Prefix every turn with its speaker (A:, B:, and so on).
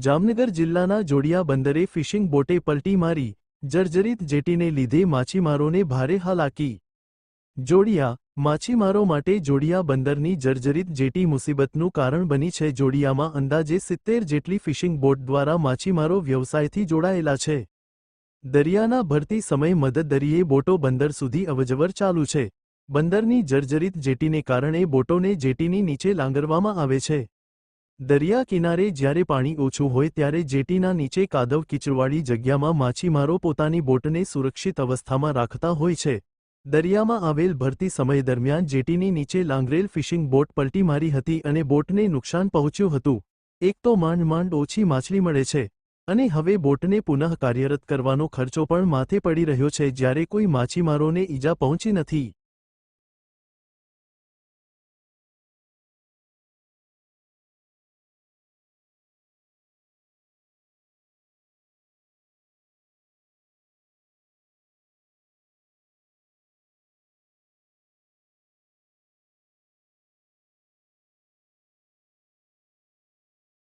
A: જામનગર જિલ્લાના જોડિયા બંદરે ફિશિંગ બોટે પલટી મારી, જર્જરિત જેટીને લીધે માછીમારોને ભારે હાલાકી. જોડિયા, માછીમારો માટે જોડિયા બંદરની જર્જરિત જેટી મુસીબતનું કારણ બની છે. જોડિયામાં અંદાજે સિત્તેર જેટલી ફિશિંગ બોટ દ્વારા માછીમારો વ્યવસાયથી જોડાયેલા છે. દરિયાના ભરતી સમય મદદ દરિયે બોટો બંદર સુધી અવજવર ચાલુ છે. બંદરની જર્જરિત જેટીને કારણે બોટોને જેટીની નીચે લાંગરવામાં આવે છે. દરિયા કિનારે જ્યારે પાણી ઓછું હોય ત્યારે જેટીના નીચે કાદવ કીચડવાળી જગ્યામાં માછીમારો પોતાની બોટને સુરક્ષિત અવસ્થામાં રાખતા હોય છે. દરિયામાં આવેલ ભરતી સમય દરમિયાન જેટીની નીચે લાંગરેલ ફિશિંગ બોટ પલટી મારી હતી અને બોટને નુકસાન પહોંચ્યું હતું. એક તો માંડ માંડ ઓછી માછલી મળે છે, અને હવે બોટને પુનઃ કાર્યરત કરવાનો ખર્ચો પણ માથે પડી રહ્યો છે જ્યારે કોઈ માછીમારોને ઈજા પહોંચી નથી.